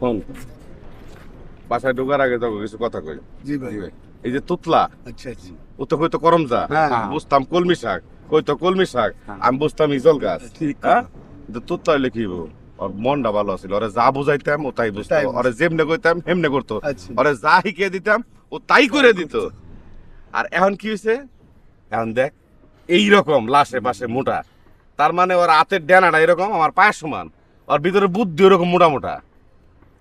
শোন বাসায় ঢোকার আগে তোকে কিছু কথা কই। জি ভাই। এই যে তুতলা আচ্ছা আচ্ছা। ও তো কইতো করমজা হ্যাঁ। বুঝতাম কলমি শাক কইতো কলমি শাক। আমি বুঝতাম ইজল গাছ। ঠিক হ্যাঁ? তুতলা হইলে কি? ওর মনটা ভালো আছিল। ওরে যা বুঝাইতাম ও তাই বুঝতো। তাই ওরে যেমনে কইতাম হেমনে করতো। আচ্ছা। ওরে যা শিখিয়ে দিতাম ও তাই করে দিত। আর এখন কি হয়েছে এখন দেখ এইরকম লাশে পাশে মোটা। তার মানে ওর হাতের ডেনাটা এরকম আমার পায়ের সমান। ওর ভিতরে বুদ্ধি ওরকম মোটা মোটা।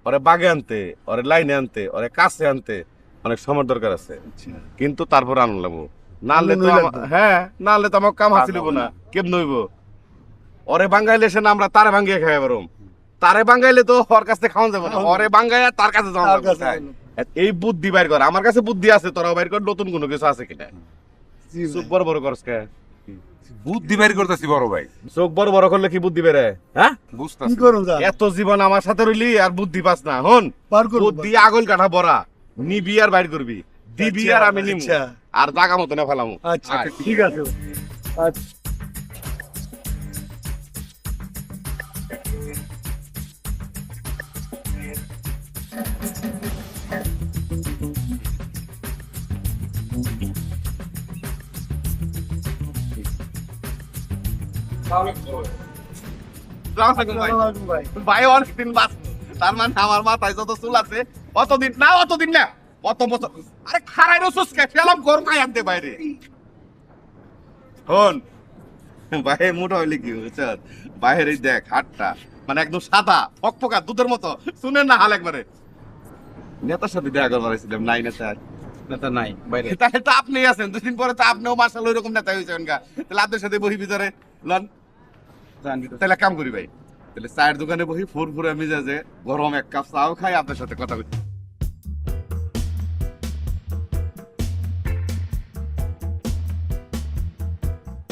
ওরে বাগে আনতে ওরে লাইনে আনতে ওরে কাছে আনতে অনেক সময় দরকার আছে। আচ্ছা। কিন্তু তারপর আনলাম নাহলে তো। হ্যাঁ নাহলে তো আমার কাম হাসিল না। কেমন হইব? ওরে বাঙ্গাইলে সে না আমরা তারে ভাঙ্গিয়ে খাই পারম তারে বাঙ্গাইলে তো ওর কাছে খাওয়া যাবে না। ওরে বাঙ্গাইয়া তার কাছে যাওয়া তার এই বুদ্ধি বাইর কর। আমার কাছে বুদ্ধি আছে তোরাও বাইর কর। নতুন কোনো কিছু আছে কিনা। বড় বড় করস কে? বুদ্ধি বের করতেছি বড় ভাই। চোখ বড় বড় করলে কি বুদ্ধি বেড়ে হ্যাঁ? কি বুঝতেছি যা এত জীবন আমার সাথে রইলি আর বুদ্ধি পাস না। হন পার করুন বুদ্ধি আগল কাঠা বড়া। নিবি আর বাইর করবি। দিবি আর আমি নিমু। আচ্ছা। আর জাগা মতো না ফেলামু। আচ্ছা ঠিক আছে। আচ্ছা। ভাই। অনেকদিন বাঁচবো তার মানে আমার মাথায় যত চুল আছে অতদিন না অতদিন না বছর। আরে খারাই রসুস কে? ফেলাম গরম খাই আনতে বাইরে। হন বাইরে মোটা হইলে কি বুঝছ বাইরে দেখ হাটটা মানে একদম সাদা ফকফকা দুধের মতো। শুনেন না হাল একবারে। নেতার সাথে দেখা করবার ছিলাম নাই নেতা। নেতা নাই বাইরে। তাহলে তো আপনি আছেন দুদিন পরে তো আপনিও মার্শাল ওইরকম নেতা হয়েছেন গা। তাহলে আপনার সাথে বহি ভিতরে লন। তাহলে কাম করি ভাই, তাহলে চায়ের দোকানে বহি ফুর ফুরে মিজাজে গরম এক কাপ চাও খাই, আপনার সাথে কথা বলি।